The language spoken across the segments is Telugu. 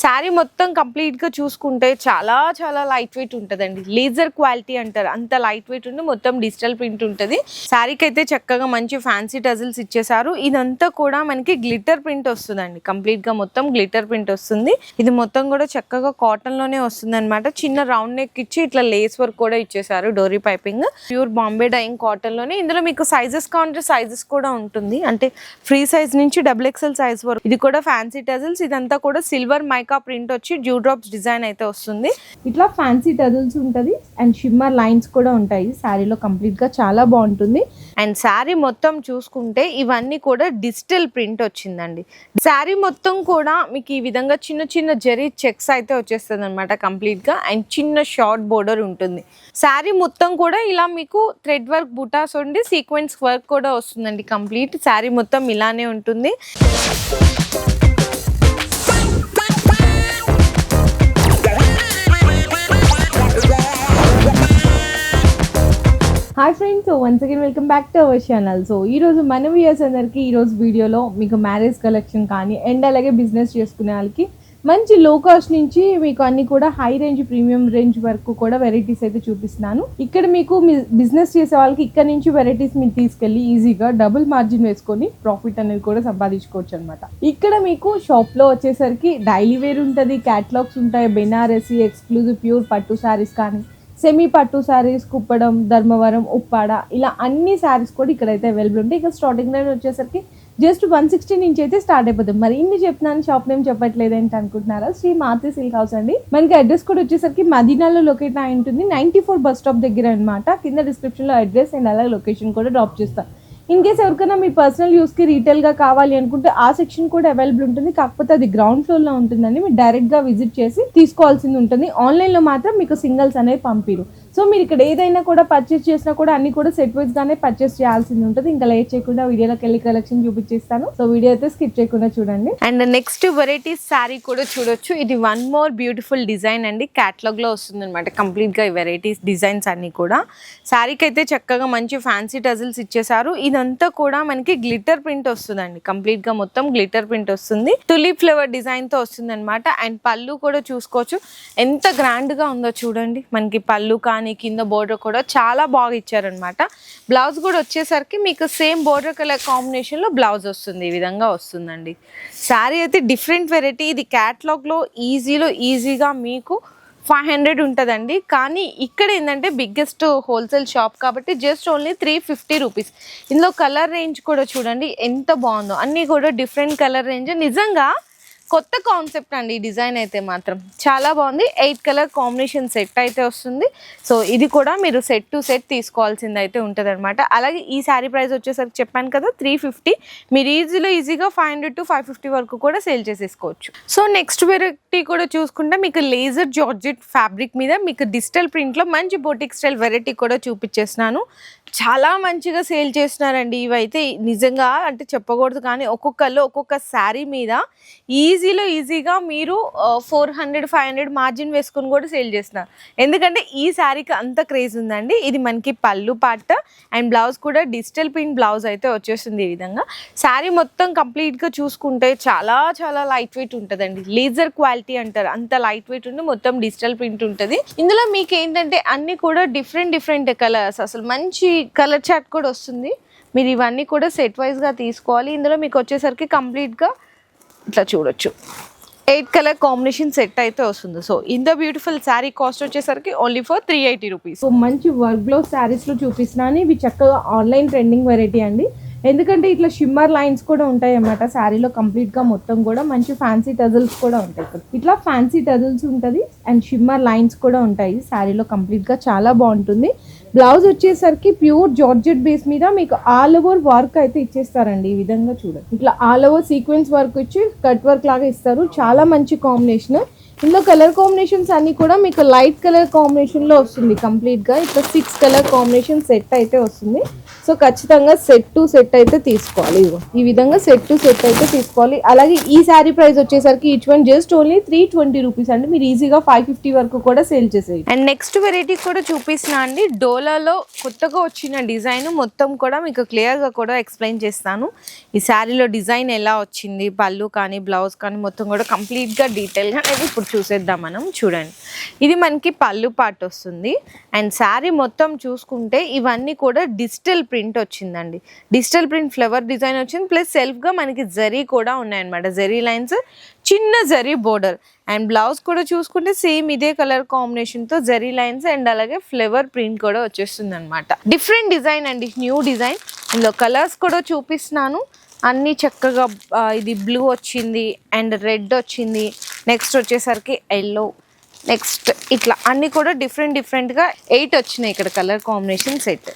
శారీ మొత్తం కంప్లీట్గా చూసుకుంటే చాలా చాలా లైట్ వెయిట్ ఉంటుందండి. లేజర్ క్వాలిటీ అంటారు. అంత లైట్ వెయిట్ ఉండి మొత్తం డిజిటల్ ప్రింట్ ఉంటుంది. శారీకి అయితే చక్కగా మంచి ఫ్యాన్సీ టజిల్స్ ఇచ్చేసారు ఇదంతా కూడా మనకి గ్లిటర్ ప్రింట్ వస్తుందండి. కంప్లీట్గా మొత్తం గ్లిటర్ ప్రింట్ వస్తుంది. ఇది మొత్తం కూడా చక్కగా కాటన్లోనే వస్తుంది అనమాట చిన్న రౌండ్ నెక్ ఇచ్చి ఇట్లా లేస్ వర్క్ కూడా ఇచ్చేసారు డోరీ పైపింగ్. ప్యూర్ బాంబే డైయింగ్ కాటన్లోనే. ఇందులో మీకు సైజెస్ కావాలంటే సైజెస్ కూడా ఉంటుంది. అంటే ఫ్రీ సైజ్ నుంచి డబుల్ ఎక్సెల్ సైజ్ వరకు. ఇది కూడా ఫ్యాన్సీ టజిల్స్ ఇదంతా కూడా సిల్వర్ మైకా ప్రింట్ వచ్చి డ్యూ డ్రాప్స్ డిజైన్ అయితే వస్తుంది. ఇట్లా ఫ్యాన్సీ టజిల్స్ ఉంటుంది అండ్ షిమ్మర్ లైన్స్ కూడా ఉంటాయి. శారీలో కంప్లీట్గా చాలా బాగుంటుంది. అండ్ శారీ మొత్తం చూసుకుంటే ఇవన్నీ కూడా డిజిటల్ ప్రింట్ వచ్చిందండి. శారీ మొత్తం కూడా మీకు ఈ విధంగా చిన్న చిన్న జరీ చెక్స్ అయితే వచ్చేస్తుంది అనమాట కంప్లీట్గా అండ్ చిన్న షార్ట్ బోర్డర్ ఉంటుంది. శారీ మొత్తం కూడా ఇలా మీకు థ్రెడ్ వర్క్ బుటాస్ ఉండి సీక్వెన్స్ వర్క్ కూడా వస్తుందండి కంప్లీట్ శారీ మొత్తం ఇలానే ఉంటుంది. Hi friends so once again welcome back to our channel so ఈ రోజు మన వ్యూయర్స్ అందరికి ఈరోజు వీడియోలో మీకు మ్యారేజ్ కలెక్షన్ కానీ అండ్ అలాగే బిజినెస్ చేసుకునే వాళ్ళకి మంచి లో కాస్ట్ నుంచి మీకు అన్ని కూడా హై రేంజ్ ప్రీమియం రేంజ్ వరకు కూడా వెరైటీస్ అయితే చూపిస్తున్నాను. ఇక్కడ మీకు బిజినెస్ చేసే వాళ్ళకి ఇక్కడ నుంచి వెరైటీస్ మీరు తీసుకెళ్ళి ఈజీగా డబుల్ మార్జిన్ వేసుకొని ప్రాఫిట్ అనేది కూడా సంపాదించుకోవచ్చు అనమాట ఇక్కడ మీకు షాప్లో వచ్చేసరికి డైలీ వేర్ ఉంటుంది క్యాటలాగ్స్ ఉంటాయి బెనారసి ఎక్స్క్లూజివ్ ప్యూర్ పట్టు శారీస్ కానీ సెమీ పట్టు శారీస్ కుప్పడం ధర్మవరం ఉప్పాడ ఇలా అన్ని శారీస్ కూడా ఇక్కడైతే అవైలబుల్ ఉంటాయి. ఇక స్టార్టింగ్ రేట్ వచ్చేసరికి జస్ట్ వన్ సిక్స్టీ నుంచి అయితే స్టార్ట్ అయిపోతుంది. మరి ఇన్ని చెప్తున్నాను షాప్ నేమ్ చెప్పట్లేదు ఏంటి అనుకుంటున్నారా? శ్రీ మాతి సిల్క్ హౌస్ అండి. మనకి అడ్రస్ కూడా వచ్చేసరికి మదీనాలో లొకేట్ అయి ఉంటుంది. నైన్టీ ఫోర్ బస్ స్టాప్ దగ్గర అనమాట కింద డిస్క్రిప్షన్లో అడ్రస్ అండ్ అలాగే లొకేషన్ కూడా డ్రాప్ చేస్తాను ఇన్ కేస్ ఎవరికైనా మీ పర్సనల్ యూస్కి రీటైల్గా కావాలి అనుకుంటే ఆ సెక్షన్ కూడా అవైలబుల్ ఉంటుంది. కాకపోతే అది గ్రౌండ్ ఫ్లోర్లో ఉంటుందండి. మీరు డైరెక్ట్గా విజిట్ చేసి తీసుకోవాల్సింది ఉంటుంది. ఆన్లైన్లో మాత్రం మీకు సింగిల్స్ అనేవి పంపిరు. సో మీరు ఇక్కడ ఏదైనా కూడా పర్చేస్ చేసినా కూడా అన్ని కూడా సెట్ వైజ్ గానే పర్చేస్ చేయాల్సింది ఉంటుంది. ఇంకా లేట్ చేయకుండా వీడియోలోకి వెళ్ళి కలెక్షన్ చూపించేస్తాను సో వీడియో అయితే స్కిప్ చేయకుండా చూడండి. అండ్ నెక్స్ట్ వెరైటీస్ శారీ కూడా చూడొచ్చు. ఇది వన్ మోర్ బ్యూటిఫుల్ డిజైన్ అండి. క్యాటలాగ్లో వస్తుంది అనమాట కంప్లీట్గా వెరైటీస్ డిజైన్స్ అన్ని కూడా. శారీకి అయితే చక్కగా మంచి ఫ్యాన్సీ టజిల్స్ ఇచ్చేసారు ఇదంతా కూడా మనకి గ్లిటర్ ప్రింట్ వస్తుందండి. కంప్లీట్గా మొత్తం గ్లిటర్ ప్రింట్ వస్తుంది. తులిప్ ఫ్లవర్ డిజైన్తో వస్తుంది అనమాట అండ్ పళ్ళు కూడా చూసుకోవచ్చు. ఎంత గ్రాండ్గా ఉందో చూడండి. మనకి పళ్ళు కానీ కింద బోర్డర్ కూడా చాలా బాగా ఇచ్చారనమాట బ్లౌజ్ కూడా వచ్చేసరికి మీకు సేమ్ బోర్డర్ కలర్ కాంబినేషన్లో బ్లౌజ్ వస్తుంది ఈ విధంగా వస్తుందండి. శారీ అయితే డిఫరెంట్ వెరైటీ ఇది క్యాట్లాగ్లో ఈజీలో ఈజీగా మీకు ఫైవ్ హండ్రెడ్ ఉంటుందండి. కానీ ఇక్కడ ఏంటంటే బిగ్గెస్ట్ హోల్సేల్ షాప్ కాబట్టి just only three fifty rupees ఇందులో కలర్ రేంజ్ కూడా చూడండి ఎంత బాగుందో. అన్నీ కూడా డిఫరెంట్ కలర్ రేంజ్ నిజంగా కొత్త కాన్సెప్ట్ అండి డిజైన్ అయితే మాత్రం. చాలా బాగుంది. ఎయిట్ కలర్ కాంబినేషన్ సెట్ అయితే వస్తుంది. సో ఇది కూడా మీరు సెట్ టు సెట్ తీసుకోవాల్సింది అయితే ఉంటుంది అనమాట అలాగే ఈ శారీ ప్రైస్ వచ్చేసరికి చెప్పాను కదా త్రీ ఫిఫ్టీ మీరు ఈజీలో ఈజీగా five hundred to five fifty వరకు కూడా సేల్ చేసేసుకోవచ్చు. సో నెక్స్ట్ వెరైటీ కూడా చూసుకుంటే మీకు లేజర్ జార్జెట్ ఫ్యాబ్రిక్ మీద మీకు డిజిటల్ ప్రింట్లో మంచి బోటిక్ స్టైల్ వెరైటీ కూడా చూపించేసినాను చాలా మంచిగా సేల్ చేస్తున్నారండి ఇవైతే. నిజంగా అంటే చెప్పకూడదు కానీ ఒక్కొక్కళ్ళు ఒక్కొక్క శారీ మీద ఈజీ ఈజీలో ఈజీగా మీరు four hundred five hundred margin వేసుకొని కూడా సేల్ చేస్తున్నారు. ఎందుకంటే ఈ శారీకి అంత క్రేజ్ ఉందండి. ఇది మనకి పళ్ళు పాట అండ్ బ్లౌజ్ కూడా డిజిటల్ ప్రింట్ బ్లౌజ్ అయితే వచ్చేస్తుంది ఈ విధంగా. శారీ మొత్తం కంప్లీట్గా చూసుకుంటే చాలా చాలా లైట్ వెయిట్ ఉంటుందండి. లేజర్ క్వాలిటీ అంటారు. అంత లైట్ వెయిట్ ఉండి మొత్తం డిజిటల్ ప్రింట్ ఉంటుంది. ఇందులో మీకు ఏంటంటే అన్ని కూడా డిఫరెంట్ డిఫరెంట్ కలర్స్ అసలు మంచి కలర్ చార్ట్ కూడా వస్తుంది. మీరు ఇవన్నీ కూడా సెట్ వైజ్గా తీసుకోవాలి. ఇందులో మీకు వచ్చేసరికి కంప్లీట్గా ఇట్లా చూడొచ్చు. ఎయిట్ కలర్ కాంబినేషన్ సెట్ అయితే వస్తుంది. సో ఇంత బ్యూటిఫుల్ శారీ కాస్ట్ వచ్చేసరికి only for three eighty rupees so మంచి వర్క్లో శారీస్లో చూపిస్తున్నాను ఇవి చక్కగా ఆన్లైన్ ట్రెండింగ్ వెరైటీ అండి. ఎందుకంటే ఇట్లా షిమ్మర్ లైన్స్ కూడా ఉంటాయి అన్నమాట. శారీలో కంప్లీట్గా మొత్తం కూడా మంచి ఫ్యాన్సీ టజల్స్ కూడా ఉంటాయి ఇక్కడ. ఇట్లా ఫ్యాన్సీ టజల్స్ ఉంటుంది అండ్ షిమ్మర్ లైన్స్ కూడా ఉంటాయి. శారీలో కంప్లీట్గా చాలా బాగుంటుంది. బ్లౌజ్ వచ్చేసరికి ప్యూర్ జార్జెట్ బేస్ మీద మీకు ఆల్ ఓవర్ వర్క్ అయితే ఇచ్చేస్తారండి. ఈ విధంగా చూడండి. ఇట్లా ఆల్ ఓవర్ సీక్వెన్స్ వర్క్ ఇచ్చి కట్ వర్క్ లాగా ఇస్తారు. చాలా మంచి కాంబినేషన్. ఇందులో కలర్ కాంబినేషన్స్ అన్నీ కూడా మీకు లైట్ కలర్ కాంబినేషన్లో వస్తుంది కంప్లీట్గా. ఇట్లా సిక్స్ కలర్ కాంబినేషన్ సెట్ అయితే వస్తుంది. సో ఖచ్చితంగా సెట్ టు సెట్ అయితే తీసుకోవాలి. ఈ విధంగా సెట్ టు సెట్ అయితే తీసుకోవాలి. అలాగే ఈ శారీ ప్రైస్ వచ్చేసరికి each one just only three twenty rupees అండి. మీరు ఈజీగా ఫైవ్ ఫిఫ్టీ వరకు కూడా సేల్ చేసేది అండ్ నెక్స్ట్ వెరైటీ కూడా చూపిస్తున్నా అండి. డోలాలో కొత్తగా వచ్చిన డిజైన్ మొత్తం కూడా మీకు క్లియర్గా కూడా ఎక్స్ప్లెయిన్ చేస్తాను. ఈ శారీలో డిజైన్ ఎలా వచ్చింది పళ్ళు కానీ బ్లౌజ్ కానీ మొత్తం కూడా కంప్లీట్గా డీటెయిల్గా అనేది ఇప్పుడు చూసేద్దాం మనం. చూడండి. ఇది మనకి పళ్ళు పార్ట్ వస్తుంది. అండ్ శారీ మొత్తం చూసుకుంటే ఇవన్నీ కూడా డిజిటల్ ప్రింట్ వచ్చిందండి. డిజిటల్ ప్రింట్ ఫ్లవర్ డిజైన్ వచ్చింది. ప్లస్ సెల్ఫ్గా మనకి జరీ కూడా ఉన్నాయన్నమాట. జరీ లైన్స్ చిన్న జరీ బోర్డర్. అండ్ బ్లౌజ్ కూడా చూసుకుంటే సేమ్ ఇదే కలర్ కాంబినేషన్తో జరీ లైన్స్ అండ్ అలాగే ఫ్లేవర్ ప్రింట్ కూడా వచ్చేస్తుంది అనమాట డిఫరెంట్ డిజైన్ అండి. New design. ఇందులో కలర్స్ కూడా చూపిస్తున్నాను. అన్నీ చక్కగా ఇది బ్లూ వచ్చింది అండ్ రెడ్ వచ్చింది. నెక్స్ట్ వచ్చేసరికి ఎల్లో. నెక్స్ట్ ఇట్లా అన్నీ కూడా డిఫరెంట్ డిఫరెంట్గా ఎయిట్ వచ్చినాయి ఇక్కడ కలర్ కాంబినేషన్ సెట్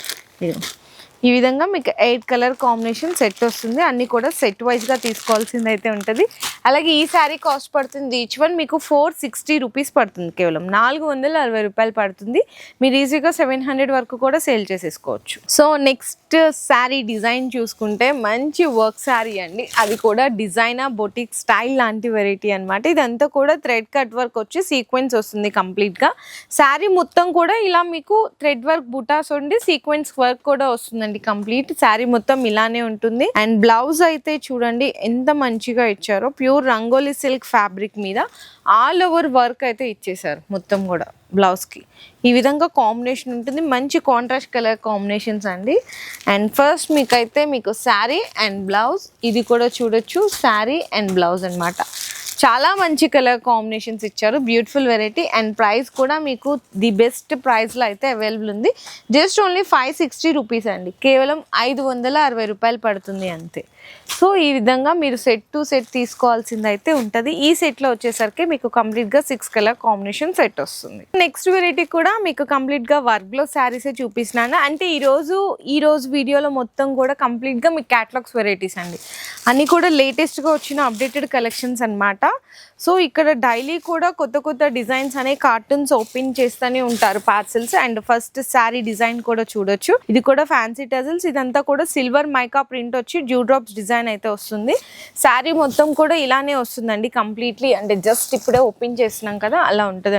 ఈ విధంగా మీకు ఎయిట్ కలర్ కాంబినేషన్ సెట్ వస్తుంది. అన్నీ కూడా సెట్ వైజ్గా తీసుకోవాల్సింది అయితే ఉంటుంది. అలాగే ఈ శారీ కాస్ట్ పడుతుంది. ఈచ్ వన్ మీకు ఫోర్ సిక్స్టీ రూపీస్ పడుతుంది కేవలం. నాలుగు వందల అరవై రూపాయలు పడుతుంది. మీరు ఈజీగా సెవెన్ హండ్రెడ్ వరకు కూడా సేల్ చేసేసుకోవచ్చు. సో నెక్స్ట్ శారీ డిజైన్ చూసుకుంటే మంచి వర్క్ శారీ అండి. అది కూడా డిజైనర్ బొటిక్ స్టైల్ లాంటి వెరైటీ అనమాట ఇదంతా కూడా థ్రెడ్ కట్ వర్క్ వచ్చి సీక్వెన్స్ వస్తుంది కంప్లీట్గా. శారీ మొత్తం కూడా ఇలా మీకు థ్రెడ్ వర్క్ బుటాస్ ఉండి సీక్వెన్స్ వర్క్ కూడా వస్తుంది ఉంటుందండి. కంప్లీట్ శారీ మొత్తం ఇలానే ఉంటుంది. అండ్ బ్లౌజ్ అయితే చూడండి ఎంత మంచిగా ఇచ్చారో. ప్యూర్ రంగోలీ సిల్క్ ఫ్యాబ్రిక్ మీద ఆల్ ఓవర్ వర్క్ అయితే ఇచ్చేసారు మొత్తం కూడా బ్లౌజ్కి. ఈ విధంగా కాంబినేషన్ ఉంటుంది. మంచి కాంట్రాస్ట్ కలర్ కాంబినేషన్స్ అండి. అండ్ ఫస్ట్ మీకైతే మీకు శారీ అండ్ బ్లౌజ్. ఇది కూడా చూడొచ్చు. శారీ అండ్ బ్లౌజ్ అనమాట చాలా మంచి కలర్ కాంబినేషన్స్ ఇచ్చారు. బ్యూటిఫుల్ వెరైటీ అండ్ ప్రైస్ కూడా మీకు ది బెస్ట్ ప్రైస్లో అయితే అవైలబుల్ ఉంది. Just only five sixty rupees అండి. కేవలం ఐదు వందల అరవై రూపాయలు పడుతుంది అంతే. సో ఈ విధంగా మీరు సెట్ టు సెట్ తీసుకోవాల్సింది అయితే ఉంటుంది. ఈ సెట్లో వచ్చేసరికి మీకు కంప్లీట్గా సిక్స్ కలర్ కాంబినేషన్ సెట్ వస్తుంది. నెక్స్ట్ వెరైటీ కూడా మీకు కంప్లీట్గా వర్క్లో శారీసే చూపిస్తున్నాను. అంటే ఈరోజు ఈ రోజు వీడియోలో మొత్తం కూడా కంప్లీట్గా మీకు క్యాటలాగ్స్ వెరైటీస్ అండి. అన్నీ కూడా లేటెస్ట్గా వచ్చిన అప్డేటెడ్ కలెక్షన్స్ అనమాట సో ఇక్కడ డైలీ కూడా కొత్త కొత్త డిజైన్స్ అనే కార్టూన్స్ ఓపెన్ చేస్తూనే ఉంటారు parcels and first sari design కూడా చూడొచ్చు. ఇది కూడా ఫ్యాన్సీ టజల్స్ ఇదంతా కూడా సిల్వర్ మైకా ప్రింట్ వచ్చి డ్యూ డ్రాప్స్ డిజైన్ అయితే వస్తుంది. శారీ మొత్తం కూడా ఇలానే వస్తుందండి కంప్లీట్లీ అంటే జస్ట్ ఇప్పుడే ఓపెన్ చేస్తున్నాం కదా అలా ఉంటుంది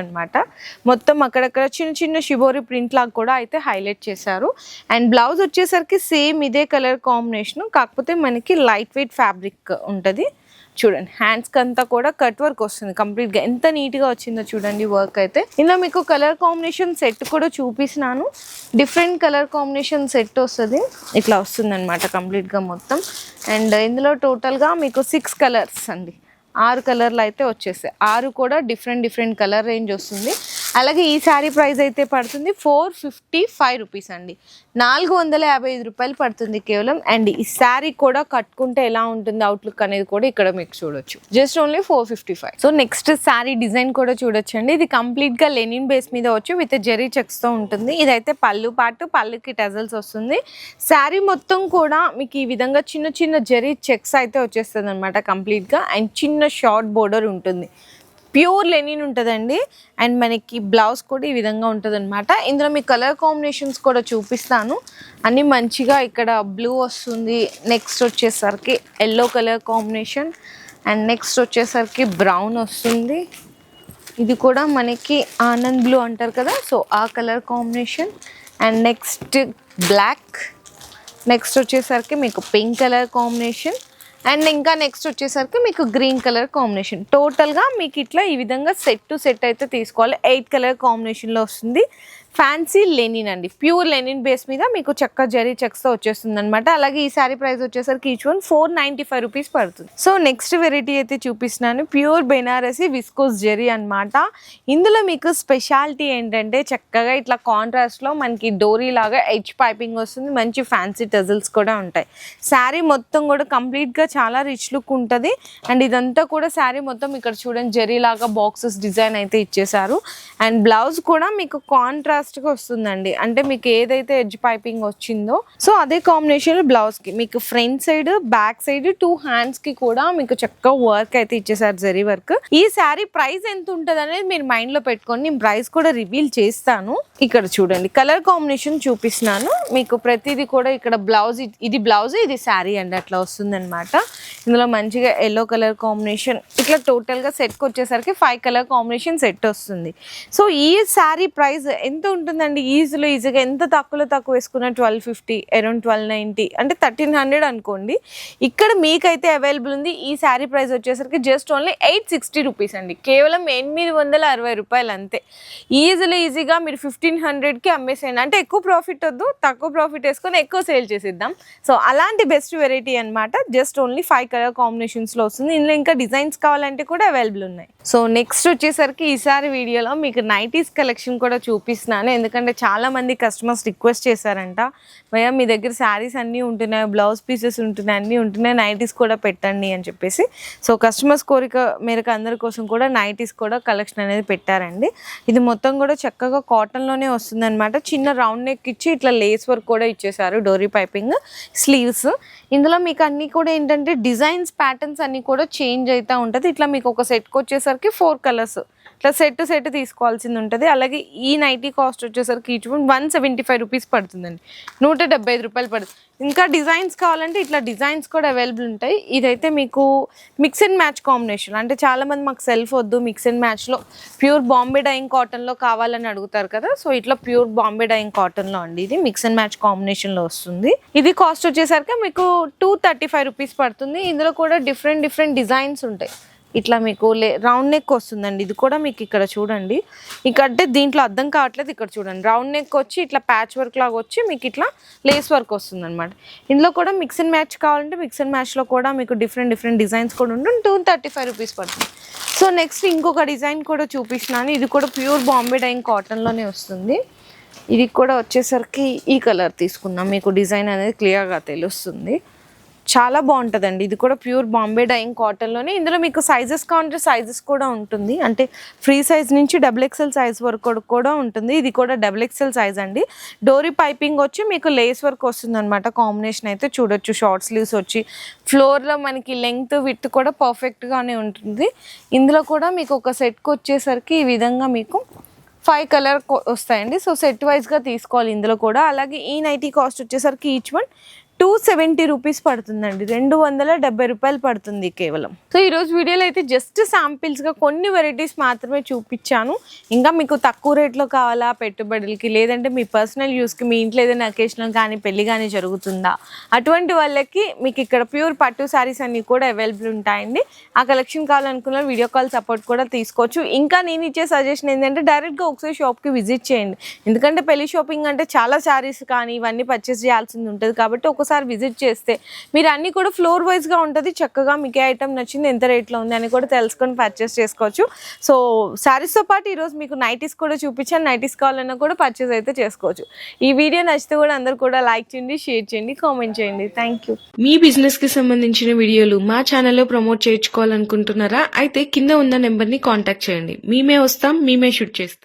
మొత్తం అక్కడక్కడ చిన్న చిన్న షిబోరి ప్రింట్ లాగా కూడా అయితే హైలైట్ చేశారు. అండ్ బ్లౌజ్ వచ్చేసరికి సేమ్ ఇదే కలర్ కాంబినేషన్ కాకపోతే మనకి లైట్ వెయిట్ ఫ్యాబ్రిక్ ఉంటుంది. చూడండి హ్యాండ్స్కి అంతా కూడా కట్ వర్క్ వస్తుంది కంప్లీట్గా ఎంత నీట్గా వచ్చిందో చూడండి వర్క్ అయితే. ఇందులో మీకు కలర్ కాంబినేషన్ సెట్ కూడా చూపిస్తున్నాను. డిఫరెంట్ కలర్ కాంబినేషన్ సెట్ వస్తుంది. ఇట్లా వస్తుంది అనమాట కంప్లీట్గా మొత్తం. అండ్ ఇందులో టోటల్గా మీకు సిక్స్ కలర్స్ అండి. ఆరు కలర్లు అయితే వచ్చేస్తాయి ఆరు కూడా డిఫరెంట్ డిఫరెంట్ కలర్ రేంజ్ వస్తుంది. అలాగే ఈ శారీ ప్రైస్ అయితే పడుతుంది ఫోర్ ఫిఫ్టీ ఫైవ్ రూపీస్ అండి. నాలుగు వందల యాభై ఐదు రూపాయలు పడుతుంది కేవలం. అండ్ ఈ శారీ కూడా కట్టుకుంటే ఎలా ఉంటుంది అవుట్లుక్ అనేది కూడా ఇక్కడ మీకు చూడొచ్చు. Just only four fifty five. So next sari design కూడా చూడొచ్చు అండి ఇది కంప్లీట్గా లెనిన్ బేస్ మీద వచ్చి విత్ జెరీ చెక్స్తో ఉంటుంది. ఇదైతే పళ్ళు పాటు పళ్ళుకి టజల్స్ వస్తుంది. శారీ మొత్తం కూడా మీకు ఈ విధంగా చిన్న చిన్న జెరీ చెక్స్ అయితే వచ్చేస్తుంది అనమాట కంప్లీట్గా అండ్ చిన్న షార్ట్ బోర్డర్ ఉంటుంది. ప్యూర్ లెనిన్ ఉంటుందండి. అండ్ మనకి బ్లౌజ్ కూడా ఈ విధంగా ఉంటుంది అనమాట ఇందులో మీ కలర్ కాంబినేషన్స్ కూడా చూపిస్తాను. అన్నీ మంచిగా ఇక్కడ బ్లూ వస్తుంది. నెక్స్ట్ వచ్చేసరికి yellow colour combination. And next వచ్చేసరికి బ్రౌన్ వస్తుంది. ఇది కూడా మనకి ఆనంద్ బ్లూ అంటారు కదా సో ఆ colour combination. And next black. Next వచ్చేసరికి మీకు పింక్ కలర్ కాంబినేషన్. అండ్ ఇంకా నెక్స్ట్ వచ్చేసరికి మీకు గ్రీన్ కలర్ కాంబినేషన్ టోటల్గా మీకు ఇట్లా ఈ విధంగా సెట్ టు సెట్ అయితే తీసుకోవాలి. ఎయిట్ కలర్ కాంబినేషన్లో వస్తుంది. ఫ్యాన్సీ లెనిన్ అండి. ప్యూర్ లెనిన్ బేస్ మీద మీకు చెక్క జరీ చెక్స్తో వచ్చేస్తుంది అనమాట అలాగే ఈ సారీ ప్రైస్ వచ్చేసరికి each one four ninety five rupees పడుతుంది. సో నెక్స్ట్ వెరైటీ అయితే చూపిస్తున్నాను. ప్యూర్ బెనారసి విస్కోస్ జరీ అనమాట ఇందులో మీకు స్పెషాలిటీ ఏంటంటే చక్కగా ఇట్లా కాంట్రాస్ట్లో మనకి డోరీ లాగా హెచ్ పైపింగ్ వస్తుంది. మంచి ఫ్యాన్సీ టజల్స్ కూడా ఉంటాయి. శారీ మొత్తం కూడా కంప్లీట్గా చాలా రిచ్ లుక్ ఉంటుంది. అండ్ ఇదంతా కూడా శారీ మొత్తం ఇక్కడ చూడండి జరీ లాగా బాక్సెస్ డిజైన్ అయితే ఇచ్చేసారు అండ్ బ్లౌజ్ కూడా మీకు కాంట్రాస్ట్ కాంట్రాస్ట్ వస్తుందండి. అంటే మీకు ఏదైతే ఎడ్జ్ పైపింగ్ వచ్చిందో సో అదే కాంబినేషన్ బ్లౌజ్కి మీకు front side back side two హ్యాండ్స్కి కూడా మీకు చక్కగా వర్క్ అయితే ఇచ్చేసారు జరీ వర్క్ ఈ శారీ ప్రైస్ ఎంత ఉంటుంది అనేది మీరు మైండ్లో పెట్టుకొని నేను ప్రైస్ కూడా రివీల్ చేస్తాను. ఇక్కడ చూడండి కలర్ కాంబినేషన్ చూపిస్తున్నాను. మీకు ప్రతిదీ కూడా ఇక్కడ బ్లౌజ్ ఇది బ్లౌజ్ ఇది శారీ అండి. అట్లా వస్తుందన్నమాట. ఇందులో మంచిగా ఎల్లో కలర్ కాంబినేషన్ ఇట్లా టోటల్గా సెట్కి వచ్చేసరికి ఫైవ్ కలర్ కాంబినేషన్ సెట్ వస్తుంది. సో ఈ శారీ ప్రైస్ ఎంత ఉంటుందండి ఈజీలో ఈజీగా ఎంత తక్కువలో తక్కువ వేసుకున్న twelve fifty around twelve ninety అంటే థర్టీన్ హండ్రెడ్ అనుకోండి. ఇక్కడ మీకైతే అవైలబుల్ ఉంది. ఈ శారీ ప్రైస్ వచ్చేసరికి just only eight sixty rupees అండి. కేవలం ఎనిమిది వందల అరవై రూపాయలు అంతే. ఈజీలో ఈజీగా మీరు ఫిఫ్టీన్ హండ్రెడ్కి అమ్మేసేయండి. అంటే ఎక్కువ ప్రాఫిట్ వద్దు తక్కువ ప్రాఫిట్ వేసుకొని ఎక్కువ సేల్ చేసేద్దాం. సో అలాంటి బెస్ట్ వెరైటీ అనమాట జస్ట్ ఓన్లీ ఫైవ్ కలర్ కాంబినేషన్స్లో వస్తుంది. ఇందులో ఇంకా డిజైన్స్ కావాలంటే కూడా అవైలబుల్ ఉన్నాయి. సో నెక్స్ట్ వచ్చేసరికి ఈసారి వీడియోలో మీకు నైటీస్ కలెక్షన్ కూడా చూపిస్తున్నాను. ఎందుకంటే చాలామంది కస్టమర్స్ రిక్వెస్ట్ చేశారంట. భయ్యా మీ దగ్గర శారీస్ అన్నీ ఉంటున్నాయి బ్లౌజ్ పీసెస్ ఉంటున్నాయి అన్నీ ఉంటున్నాయి నైటీస్ కూడా పెట్టండి అని చెప్పేసి. సో కస్టమర్స్ కోరిక మేరకు అందరి కోసం కూడా నైటీస్ కూడా కలెక్షన్ అనేది పెట్టారండి. ఇది మొత్తం కూడా చక్కగా కాటన్లోనే వస్తుందన్నమాట. చిన్న రౌండ్ నెక్ ఇచ్చి ఇట్లా లేస్ వర్క్ కూడా ఇచ్చేసారు డోరీ పైపింగ్ స్లీవ్స్ ఇందులో మీకు అన్నీ కూడా ఏంటంటే డిజైన్స్ ప్యాటర్న్స్ అన్నీ కూడా చేంజ్ అవుతూ ఉంటుంది. ఇట్లా మీకు ఒక సెట్కి వచ్చేసరికి ఫోర్ కలర్స్ ఇట్లా సెట్ సెట్ తీసుకోవాల్సింది ఉంటుంది. అలాగే ఈ నైటీ కాస్ట్ వచ్చేసరికి each one one seventy five rupees పడుతుందండి. నూట డెబ్బై ఐదు రూపాయలు పడుతుంది. ఇంకా డిజైన్స్ కావాలంటే ఇట్లా డిజైన్స్ కూడా అవైలబుల్ ఉంటాయి. ఇదైతే మీకు మిక్స్ అండ్ మ్యాచ్ కాంబినేషన్ అంటే చాలా మంది మాకు సెల్ఫ్ వద్దు మిక్స్ అండ్ మ్యాచ్లో ప్యూర్ బాంబే డైయింగ్ కాటన్లో కావాలని అడుగుతారు కదా. సో ఇట్లా ప్యూర్ బాంబే డైయింగ్ కాటన్లో అండి ఇది. మిక్స్ అండ్ మ్యాచ్ కాంబినేషన్లో వస్తుంది. ఇది కాస్ట్ వచ్చేసరికి మీకు టూ థర్టీ ఫైవ్ రూపీస్ పడుతుంది. ఇందులో కూడా డిఫరెంట్ డిఫరెంట్ డిజైన్స్ ఉంటాయి. ఇట్లా మీకు లే రౌండ్ నెక్ వస్తుందండి. ఇది కూడా మీకు ఇక్కడ చూడండి. ఇక దీంట్లో అర్థం కావట్లేదు ఇక్కడ చూడండి. రౌండ్ నెక్ వచ్చి ఇట్లా ప్యాచ్ వర్క్ లాగా వచ్చి మీకు ఇట్లా లేస్ వర్క్ వస్తుంది అనమాట ఇందులో కూడా మిక్స్ అండ్ మ్యాచ్ కావాలంటే మిక్స్ అండ్ మ్యాచ్లో కూడా మీకు డిఫరెంట్ డిఫరెంట్ డిజైన్స్ కూడా ఉంటుంది. టూ థర్టీ ఫైవ్ రూపీస్ పడుతుంది. సో నెక్స్ట్ ఇంకొక డిజైన్ కూడా చూపిస్తున్నాను. ఇది కూడా ప్యూర్ బాంబే డైన్ కాటన్లోనే వస్తుంది. ఇది కూడా వచ్చేసరికి ఈ కలర్ తీసుకుందాం. మీకు డిజైన్ అనేది క్లియర్గా తెలుస్తుంది. చాలా బాగుంటుందండి. ఇది కూడా ప్యూర్ బాంబే డైయింగ్ కాటన్లోనే. ఇందులో మీకు సైజెస్ కావాలంటే సైజెస్ కూడా ఉంటుంది. అంటే ఫ్రీ సైజ్ నుంచి డబుల్ ఎక్సెల్ సైజ్ వరకు కూడా- కూడా ఉంటుంది. ఇది కూడా డబుల్ ఎక్సెల్ సైజ్ అండి. డోరీ పైపింగ్ వచ్చి మీకు లేస్ వర్క్ వస్తుంది అనమాట కాంబినేషన్ అయితే చూడొచ్చు. షార్ట్ స్లీవ్స్ వచ్చి ఫ్లోర్లో మనకి లెంగ్త్ విత్ కూడా పర్ఫెక్ట్గానే ఉంటుంది. ఇందులో కూడా మీకు ఒక సెట్కి వచ్చేసరికి ఈ విధంగా మీకు ఫైవ్ కలర్ వస్తాయండి. సో సెట్ వైజ్గా తీసుకోవాలి ఇందులో కూడా. అలాగే ఈ నైటీ కాస్ట్ వచ్చేసరికి each one two seventy rupees పడుతుందండి. రెండు వందల డెబ్బై రూపాయలు పడుతుంది కేవలం. సో ఈరోజు వీడియోలో అయితే జస్ట్ శాంపిల్స్గా కొన్ని వెరైటీస్ మాత్రమే చూపించాను. ఇంకా మీకు తక్కువ రేట్లో కావాలా పెట్టుబడులకి లేదంటే మీ పర్సనల్ యూస్కి మీ ఇంట్లో ఏదైనా అకేషనల్ కానీ పెళ్ళి కానీ జరుగుతుందా? అటువంటి వాళ్ళకి మీకు ఇక్కడ ప్యూర్ పట్టు శారీస్ అన్నీ కూడా అవైలబుల్ ఉంటాయండి. ఆ కలెక్షన్ కావాలనుకున్న వీడియో కాల్ సపోర్ట్ కూడా తీసుకోవచ్చు. ఇంకా నేను ఇచ్చే సజెషన్ ఏంటంటే డైరెక్ట్గా ఒకసారి షాప్కి విజిట్ చేయండి. ఎందుకంటే పెళ్ళి షాపింగ్ అంటే చాలా శారీస్ కానీ ఇవన్నీ పర్చేస్ చేయాల్సింది ఉంటుంది. కాబట్టి ఒక ఒకసారి విజిట్ చేస్తే మీరు అన్నీ కూడా ఫ్లోర్ వైజ్గా ఉంటుంది. చక్కగా మీకు ఏ ఐటమ్ నచ్చింది ఎంత రేట్లో ఉంది అని కూడా తెలుసుకొని పర్చేస్ చేసుకోవచ్చు. సో శారీస్తో పాటు ఈరోజు మీకు నైటీస్ కూడా చూపించాను. నైటీస్ కావాలన్నా కూడా పర్చేస్ అయితే చేసుకోవచ్చు. ఈ వీడియో నచ్చితే కూడా అందరు కూడా లైక్ చేయండి షేర్ చేయండి కామెంట్ చేయండి. థ్యాంక్ యూ మీ బిజినెస్కి సంబంధించిన వీడియోలు మా ఛానల్లో ప్రమోట్ చేయించుకోవాలనుకుంటున్నారా? అయితే కింద ఉన్న నెంబర్ని కాంటాక్ట్ చేయండి. మేమే వస్తాం మేమే షూట్ చేస్తాం.